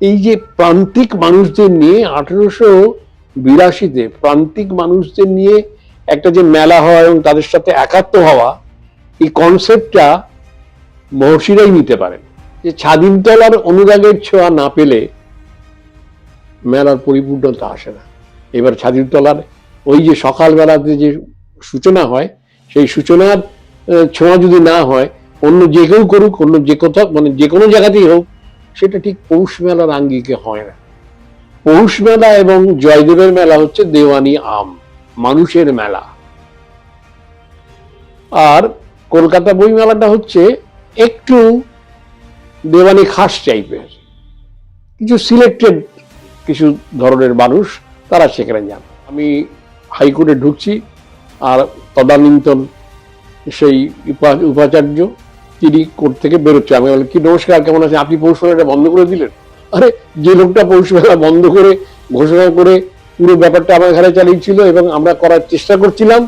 এই যে প্রান্তিক মানুষদের নিয়ে আঠেরোশো বিরাশিতে প্রান্তিক মানুষদের নিয়ে একটা যে মেলা হয় এবং তাদের সাথে একাত্ম হওয়া, এই কনসেপ্টটা মহর্ষিরাই নিতে পারেন। যে ছাদিমতলার অনুরাগের ছোঁয়া না পেলে মেলার পরিপূর্ণতা আসে না। এবার ছাদিমতলার ওই যে সকালবেলাতে যে সূচনা হয়, সেই সূচনার ছোঁয়া যদি না হয়, অন্য যে কেউ করুক, অন্য যে কোথাও মানে যে কোনো জায়গাতেই হোক সেটা ঠিক পৌষ মেলার আঙ্গিকে হয় না। পৌষ মেলা এবং জয়দেবের মেলা হচ্ছে দেওয়ানি আম, মানুষের মেলা। আর কলকাতা বই মেলাটা হচ্ছে একটু দেওয়ানি খাস টাইপের কিছু সিলেক্টেড কিছু ধরনের মানুষ তারা সেখানে যান। আমি হাইকোর্টে ঢুকছি আর তদানীন্তন সেই উপা- উপাচার্য তিনি কোর্ট থেকে বেরোচ্ছে। আমি বললাম, কি নমস্কার, কেমন আছে আপনি পৌষ মেলাটা বন্ধ করে দিলেন? আরে, যে লোকটা পৌষ মেলা বন্ধ করে ঘোষণা করে পুরো ব্যাপারটা আমার ঘরে চালিয়েছিল এবং আমরা করার চেষ্টা করছিলাম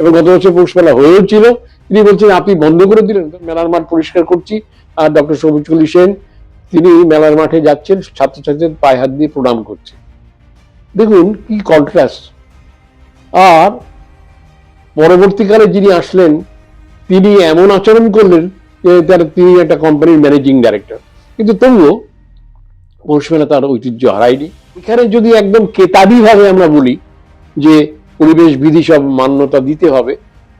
এবং গত বছর পৌষ মেলা হয়েও ছিল, তিনি বলছেন, আপনি বন্ধ করে দিলেন। মেলার মাঠ পরিষ্কার করছি। আর ডক্টর সবুজ কলি সেন, তিনি মেলার মাঠে যাচ্ছেন, ছাত্রছাত্রীদের পায়ে হাত দিয়ে প্রণাম করছে দেখুন কি কন্ট্রাস্ট আর পরবর্তীকালে যিনি আসলেন, তিনি এমন আচরণ করলেন তিনি একটা কোম্পানির ম্যানেজিং ডাইরেক্টর কিন্তু তবুও পৌষ মেলা তার ঐতিহ্য হারায়নি। এখানে যদি একদম কেতাবি ভাবে আমরা বলি যে পরিবেশ বিধি সব মান্যতা দিতে হবে,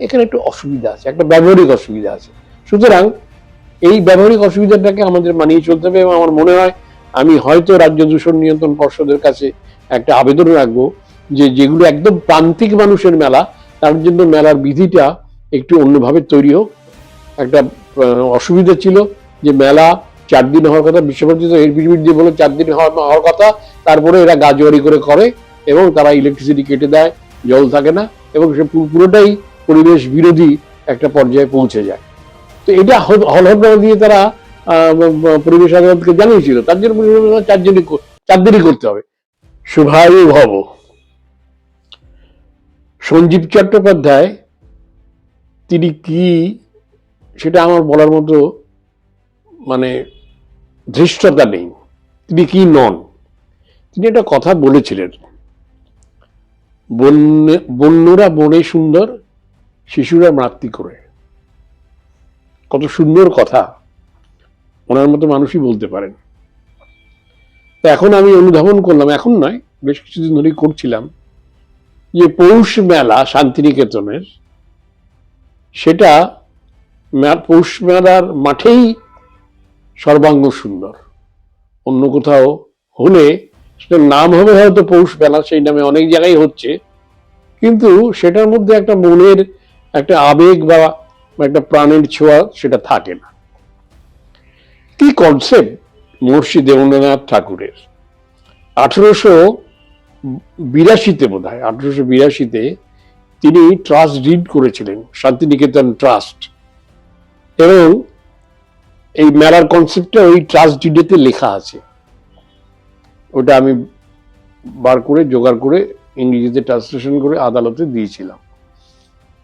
এখানে একটু অসুবিধা আছে, একটা ব্যবহারিক অসুবিধা আছে। সুতরাং এই ব্যবহারিক অসুবিধাটাকে আমাদের মানিয়ে চলতে হবে এবং আমার মনে হয় আমি হয়তো রাজ্য দূষণ নিয়ন্ত্রণ পর্ষদের কাছে একটা আবেদন রাখব যে যেগুলো একদম প্রান্তিক মানুষের মেলা, তার জন্য মেলার বিধিটা একটু অন্যভাবে তৈরি হোক। একটা অসুবিধা ছিল যে মেলা চার দিন হওয়ার কথা, বিশ্বভারতী তো এর দিয়ে বলে চার দিন হওয়ার কথা, তারপরে এরা গাজোয়ারি করে করে এবং তারা ইলেকট্রিসিটি কেটে দেয়, জল থাকে না এবং সে পুরোটাই পরিবেশ বিরোধী একটা পর্যায়ে পৌঁছে যায়। তো এটা হল- হলফনামা দিয়ে তারা পরিবেশ আদালতকে জানিয়েছিল। তার জন্য পরিবেশ আদালত চার দিনই চার দিনই করতে হবে। শুভায়ু ভব। সঞ্জীব চট্টোপাধ্যায়, তিনি কি সেটা আমার বলার মতো মানে ধৃষ্টতা নেই। তিনি কি নন? তিনি একটা কথা বলেছিলেন। বন্য- বন্যরা বনে সুন্দর, শিশুরা মাতৃ করে। কত সুন্দর কথা। ওনার মতো মানুষই বলতে পারেন। তো এখন আমি অনুধাবন করলাম, এখন নয়, বেশ কিছুদিন ধরেই করছিলাম, যে পৌষ মেলা শান্তিনিকেতনের, সেটা পৌষ মেলার মাঠেই সর্বাঙ্গ সুন্দর। অন্য কোথাও হলে সেটার নাম হবে হয়তো পৌষ মেলা, সেই নামে অনেক জায়গায় হচ্ছে। কিন্তু সেটার মধ্যে একটা মনের একটা আবেগ বা একটা প্রাণের ছোঁয়া সেটা থাকে না। কি কনসেপ্ট মহর্ষি দেবেন্দ্রনাথ ঠাকুরের? আঠেরোশো বিরাশিতে বোধ হয় আঠেরোশো বিরাশিতে তিনি ট্রাস্ট ডিড করেছিলেন, শান্তিনিকেতন ট্রাস্ট এবং এই মেলার কনসেপ্টটা ওই ট্রাস্ট ডিডেতে লেখা আছে। ওটা আমি বার করে, জোগাড় করে ইংরেজিতে ট্রান্সলেশন করে আদালতে দিয়েছিলাম।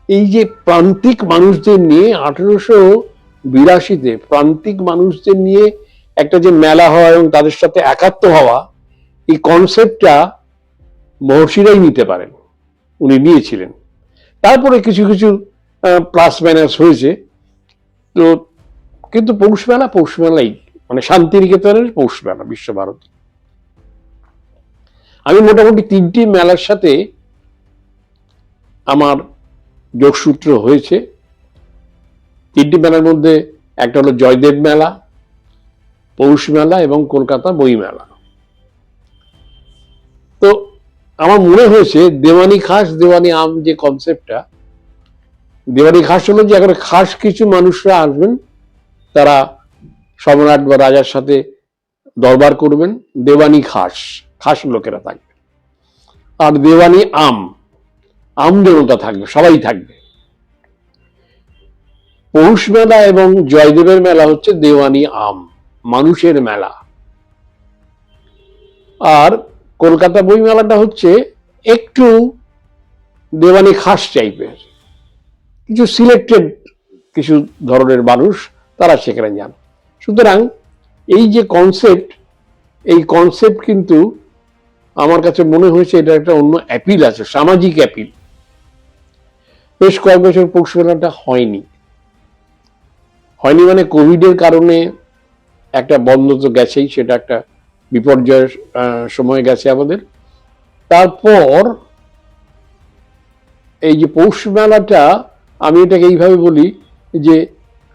এই যে প্রান্তিক মানুষদের নিয়ে আঠেরোশো বিরাশিতে প্রান্তিক মানুষদের নিয়ে একটা যে মেলা হয় এবং তাদের সাথে একাত্ম হওয়া, এই কনসেপ্টটা মহর্ষিরাই নিতে পারেন। উনি নিয়েছিলেন। তারপরে কিছু কিছু প্লাস মাইনাস হয়েছে। তো কিন্তু পৌষ মেলা, পৌষ মেলাই মানে শান্তিনিকেতনের পৌষ মেলা বিশ্বভারতী। আমি মোটামুটি তিনটি মেলার সাথে আমার যোগসূত্র হয়েছে। তিনটি মেলার মধ্যে একটা হলো জয়দেব মেলা, পৌষ মেলা এবং কলকাতা বই মেলা। তো আমার মনে হয়েছে, দেওয়ানি খাস, দেওয়ানি আম যে কনসেপ্টটা দেওয়ানি খাস হলো যে এখন খাস কিছু মানুষরা আসবেন, তারা সম্রাট বা রাজার সাথে দরবার করবেন দেওয়ানি খাস খাস লোকেরা থাকবে। আর দেওয়ানি আম আম জনতা থাকবে, সবাই থাকবে। পৌষ মেলা এবং জয়দেবের মেলা হচ্ছে দেওয়ানি আম, মানুষের মেলা। আর কলকাতা বই মেলাটা হচ্ছে একটু দেওয়ানি খাস টাইপের কিছু সিলেক্টেড কিছু ধরনের মানুষ তারা সেখানে যান। সুতরাং এই যে কনসেপ্ট এই কনসেপ্ট কিন্তু আমার কাছে মনে হয়েছে এটা একটা অন্য অ্যাপিল আছে, সামাজিক অ্যাপিল বেশ কয়েক বছর পৌষ মেলাটা হয়নি। হয়নি মানে কোভিডের কারণে একটা বন্ধ তো গেছেই, সেটা একটা বিপর্যয়ের সময় গেছে আমাদের। তারপর এই যে পৌষ মেলাটা আমি এটাকে এইভাবে বলি যে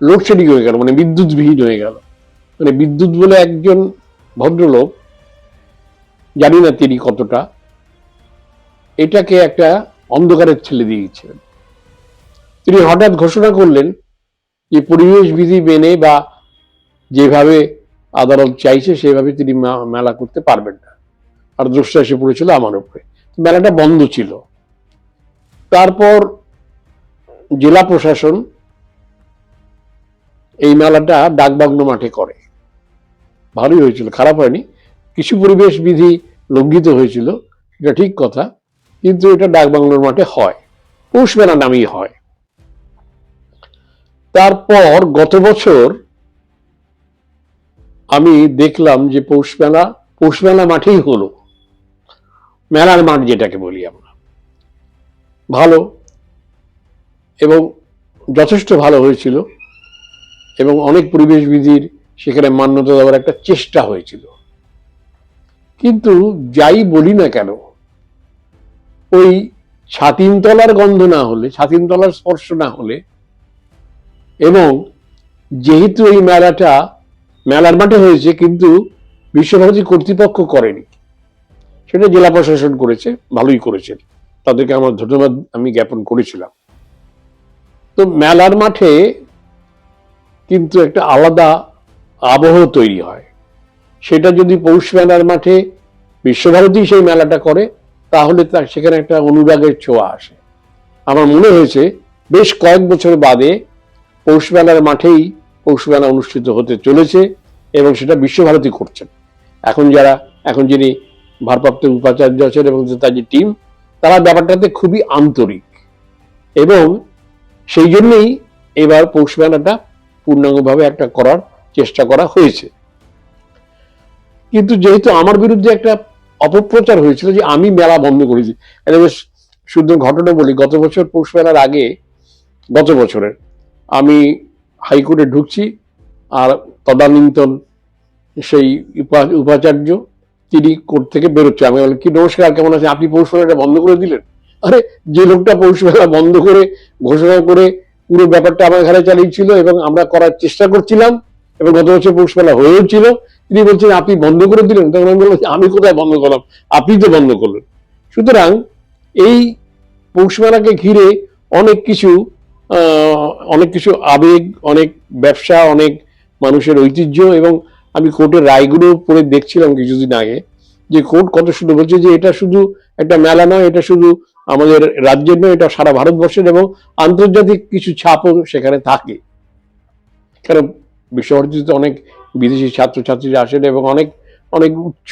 লোডশেডিং হয়ে গেল মানে বিদ্যুৎবিহীন হয়ে গেল। মানে বিদ্যুৎ বলে একজন ভদ্রলোক, জানি না তিনি কতটা, এটাকে একটা অন্ধকারের ছেলে দিয়েছিলেন। তিনি হঠাৎ ঘোষণা করলেন যে পরিবেশ বিধি মেনে বা যেভাবে আদালত চাইছে, সেভাবে তিনি মেলা করতে পারবেন না। আর দোষটা এসে পড়েছিল আমার উপরে। মেলাটা বন্ধ ছিল। তারপর জেলা প্রশাসন এই মেলাটা ডাকবাংলো মাঠে করে। ভালোই হয়েছিল, খারাপ হয়নি। কিছু পরিবেশ বিধি লঙ্ঘিত হয়েছিল এটা ঠিক কথা, কিন্তু এটা ডাকবাংলোর মাঠে হয়, পৌষ মেলা নামেই হয়। তারপর গত বছর আমি দেখলাম যে পৌষ মেলা পৌষ মেলা মাঠেই হলো। মেলার মাঠ যেটাকে বলি আমরা। ভালো এবং যথেষ্ট ভালো হয়েছিল এবং অনেক পরিবেশ বিধির সেখানে মান্যতা দেওয়ার একটা চেষ্টা হয়েছিল। কিন্তু যাই বলি না কেন, ওই ছাতিনতলার গন্ধ না হলে, ছাতিনতলার স্পর্শ না হলে, এবং যেহেতু এই মেলাটা মেলার মাঠে হয়েছে, কিন্তু বিশ্বভারতী কর্তৃপক্ষ করেনি। সেটা জেলা প্রশাসন করেছে, ভালোই করেছেন তাদেরকে আমার ধন্যবাদ আমি জ্ঞাপন করেছিলাম। তো মেলার মাঠে কিন্তু একটা আলাদা আবহ তৈরি হয়। সেটা যদি পৌষ মেলার মাঠে বিশ্বভারতী সেই মেলাটা করে, তাহলে তার সেখানে একটা অনুরাগের ছোঁয়া আসে। আমার মনে হয়েছে বেশ কয়েক বছর বাদে পৌষ মেলার মাঠেই পৌষ মেলা অনুষ্ঠিত হতে চলেছে এবং সেটা বিশ্বভারতী করছেন। এখন যারা, এখন যিনি ভারপ্রাপ্ত উপাচার্য আছেন এবং তার যে টিম তারা ব্যাপারটাতে খুবই আন্তরিক। এবং সেই জন্যই এবার পৌষ মেলাটা পূর্ণাঙ্গভাবে একটা করার চেষ্টা করা হয়েছে। কিন্তু যেহেতু আমার বিরুদ্ধে একটা অপপ্রচার হয়েছিল যে আমি মেলা বন্ধ করেছি, এটা বেশ শুদ্ধ ঘটনা বলি, গত বছর পৌষ মেলার আগে, গত বছরের, আমি হাইকোর্টে ঢুকছি আর তদানীন্তন সেই উপা- উপাচার্য, তিনি কোর্ট থেকে বেরোচ্ছে। আমি বলি কি নমস্কার, কেমন আছে আপনি পৌষ মেলাটা বন্ধ করে দিলেন? আরে, যে লোকটা পৌষ মেলা বন্ধ করে ঘোষণা করে পুরো ব্যাপারটা আমার ঘরে চালিয়েছিল এবং আমরা করার চেষ্টা করছিলাম এবং গত বছর পৌষ মেলা হয়েও ছিল, তিনি বলছেন, আপনি বন্ধ করে দিলেন? তখন আমি বললাম, আমি কোথায় বন্ধ করলাম? আপনি তো বন্ধ করলেন। সুতরাং এই পৌষ মেলাকে ঘিরে অনেক কিছু অনেক কিছু আবেগ, অনেক ব্যবসা, অনেক মানুষের ঐতিহ্য এবং আমি কোর্টের রায়গুলো পড়ে দেখছিলাম কিছুদিন আগে, যে কোর্ট কত সুন্দর বলছে যে এটা শুধু একটা মেলা নয়, এটা শুধু আমাদের রাজ্যের নয় এটা সারা ভারতবর্ষের এবং আন্তর্জাতিক কিছু ছাপও সেখানে থাকে। কারণ বিশ্বভারতীতে অনেক বিদেশি ছাত্রছাত্রীরা আসেন এবং অনেক অনেক উচ্চ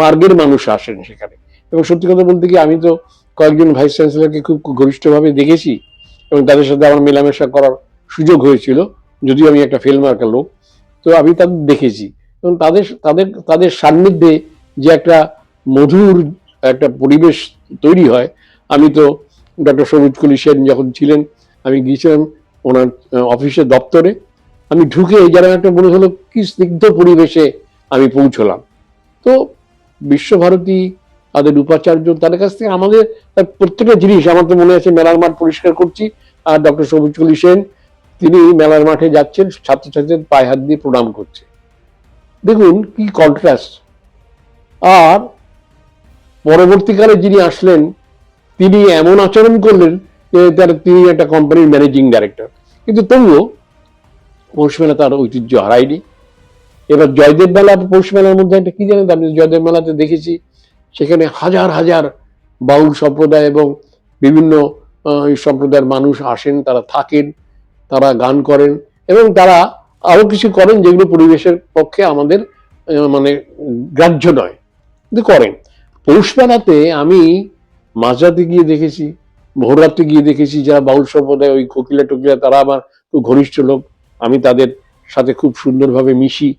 মার্গের মানুষ আসেন সেখানে। এবং সত্যি কথা বলতে কি, আমি তো কয়েকজন ভাইস চ্যান্সেলরকে খুব ঘনিষ্ঠভাবে দেখেছি এবং তাদের সাথে আমার মেলামেশা করার সুযোগ হয়েছিল, যদিও আমি একটা ফেল মার্কা লোক। তো আমি তাদের দেখেছি এবং তাদের তাদের তাদের সান্নিধ্যে যে একটা মধুর একটা পরিবেশ তৈরি হয়। আমি তো ডক্টর সবুজ কলি সেন যখন ছিলেন, আমি গিয়েছিলাম ওনার অফিসের দপ্তরে। আমি ঢুকে যেন একটা মনে হলো কি স্নিগ্ধ পরিবেশে আমি পৌঁছলাম। তো বিশ্বভারতী তাদের উপাচার্য তাদের কাছ থেকে আমাদের প্রত্যেকটা জিনিস, আমার তো মনে আছে মেলার মাঠ পরিষ্কার করছি, আর ডক্টর সবুজ কলি সেন, তিনি মেলার মাঠে যাচ্ছেন, ছাত্রছাত্রীদের পায়ে হাত দিয়ে প্রণাম করছে। দেখুন কি কন্ট্রাস্ট আর পরবর্তীকালে যিনি আসলেন, তিনি এমন আচরণ করলেন যে তার তিনি একটা কোম্পানির ম্যানেজিং ডাইরেক্টর কিন্তু তবুও পৌষ মেলা তার ঐতিহ্য হারায়নি। এবার জয়দেব মেলা, পৌষ মেলার মধ্যে একটা কি জানেন? আমি জয়দেব মেলাতে দেখেছি, সেখানে হাজার হাজার বাউল সম্প্রদায় এবং বিভিন্ন সম্প্রদায়ের মানুষ আসেন, তারা থাকেন, তারা গান করেন এবং তারা আরও কিছু করেন যেগুলো পরিবেশের পক্ষে আমাদের মানে গ্রাহ্য নয়, কিন্তু করেন। পৌষ মেলাতে আমি মাঝরাতে গিয়ে দেখেছি ভোররাতে গিয়ে দেখেছি যারা বাউল সম্প্রদায়, ওই কোকিলা টোকিলা, তারা আমার খুব ঘনিষ্ঠ লোক। আমি তাদের সাথে খুব সুন্দরভাবে মিশি।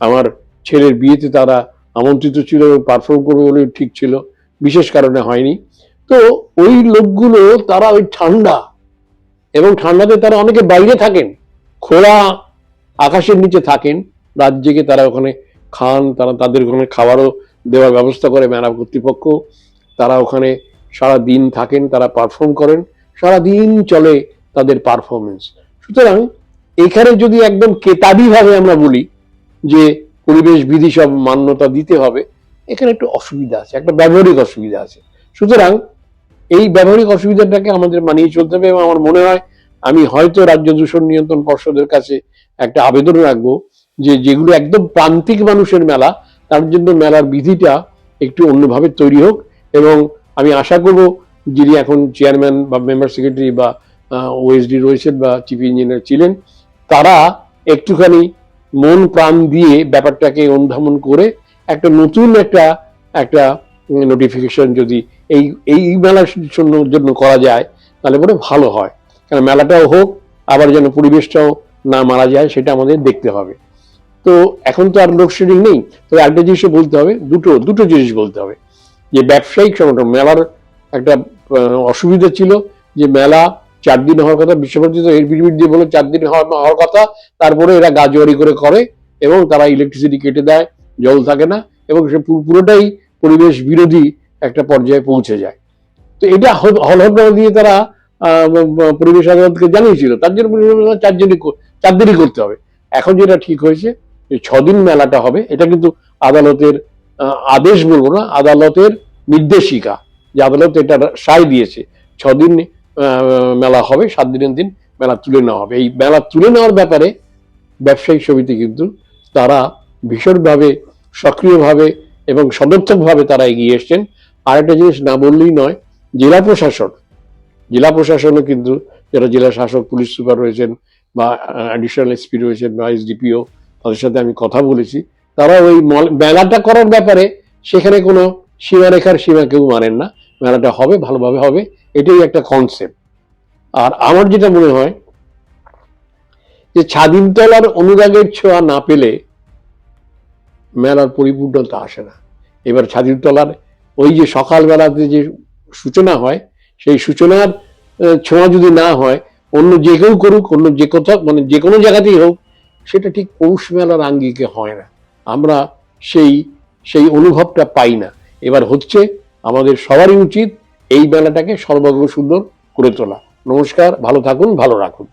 আমার ছেলের বিয়েতে তারা আমন্ত্রিত ছিল এবং পারফর্ম করবে বলে ঠিক ছিল। বিশেষ কারণে হয়নি। তো ওই লোকগুলো, তারা ওই ঠান্ডা এবং ঠান্ডাতে তারা অনেকে বাইরে থাকেন, খোলা আকাশের নিচে থাকেন। রাত জেগে তারা ওখানে খান, তারা তাদের ওখানে খাবারও দেওয়ার ব্যবস্থা করে মেলা কর্তৃপক্ষ। তারা ওখানে সারা দিন থাকেন, তারা পারফর্ম করেন। সারা দিন চলে তাদের পারফরমেন্স সুতরাং এখানে যদি একদম কেতাবি ভাবে আমরা বলি যে পরিবেশ বিধি সব মান্যতা দিতে হবে, এখানে একটু অসুবিধা আছে, একটা ব্যবহারিক অসুবিধা আছে। সুতরাং এই ব্যবহারিক অসুবিধাটাকে আমাদের মানিয়ে চলতে হবে এবং আমার মনে হয় আমি হয়তো রাজ্য দূষণ নিয়ন্ত্রণ পর্ষদের কাছে একটা আবেদন রাখব যে যেগুলো একদম প্রান্তিক মানুষের মেলা তার জন্য মেলার বিধিটা একটু অন্যভাবে তৈরি হোক এবং আমি আশা করব যিনি এখন চেয়ারম্যান বা মেম্বার সেক্রেটারি বা ওএসডি রয়েছেন বা চিফ ইঞ্জিনিয়ার ছিলেন, তারা একটুখানি মন প্রাণ দিয়ে ব্যাপারটাকে অনুধাবন করে একটা নতুন একটা একটা নোটিফিকেশন যদি এই এই মেলার জন্য জন্য করা যায়, তাহলে পরে ভালো হয়। কারণ মেলাটাও হোক, আবার যেন পরিবেশটাও না মারা যায়, সেটা আমাদের দেখতে হবে। তো এখন তো আর লোডশেডিং নেই, তো একটা জিনিসও বলতে হবে, দুটো দুটো জিনিস বলতে হবে। যে ব্যবসায়িক সংগঠন, মেলার একটা অসুবিধা ছিল যে মেলা চার দিন হওয়ার কথা, বিশ্বভারতী তো এর দিয়ে বলে চার দিন হওয়ার কথা, তারপরে এরা গাজোয়ারি করে করে এবং তারা ইলেকট্রিসিটি কেটে দেয়, জল থাকে না এবং সে পুরোটাই পরিবেশ বিরোধী একটা পর্যায়ে পৌঁছে যায়। তো এটা হল- হলহল্লা দিয়ে তারা পরিবেশ আদালতকে জানিয়েছিল, তার জন্য পরিবেশ আদালত চার দিনই করতে হবে। এখন যেটা ঠিক হয়েছে ছদিন মেলাটা হবে। এটা কিন্তু আদালতের আদেশ বলব না, আদালতের নির্দেশিকা। যে আদালত এটা সায় দিয়েছে। ছদিন মেলা হবে, সাত দিনের দিন মেলা তুলে নেওয়া হবে। এই মেলা তুলে নেওয়ার ব্যাপারে ব্যবসায়িক সমিতি কিন্তু তারা ভীষণভাবে সক্রিয়ভাবে এবং সদর্থকভাবে তারা এগিয়ে এসছেন। আর একটা জিনিস না বললেই নয়, জেলা প্রশাসন, জেলা প্রশাসনও কিন্তু যারা জেলা শাসক, পুলিশ সুপার রয়েছেন বা অ্যাডিশনাল এসপি রয়েছেন বা এসডিপিও তাদের সাথে আমি কথা বলেছি। তারা ওই মল- মেলাটা করার ব্যাপারে সেখানে কোনো সীমারেখার সীমা কেউ মানেন না। মেলাটা হবে, ভালোভাবে হবে, এটাই একটা কনসেপ্ট আর আমার যেটা মনে হয়, যে ছাদিমতলার অনুরাগের ছোঁয়া না পেলে মেলার পরিপূর্ণতা আসে না। এবার ছাদিমতলার ওই যে সকালবেলাতে যে সূচনা হয়, সেই সূচনার ছোঁয়া যদি না হয়, অন্য যে কেউ করুক, অন্য যে কোথাও মানে যে কোনো জায়গাতেই হোক সেটা ঠিক পৌষ মেলার আঙ্গিকে হয় না। আমরা সেই সেই অনুভবটা পাই না। এবার হচ্ছে আমাদের সবারই উচিত এই মেলাটাকে সর্বাঙ্গ সুন্দর করে তোলা। নমস্কার, ভালো থাকুন, ভালো রাখুন।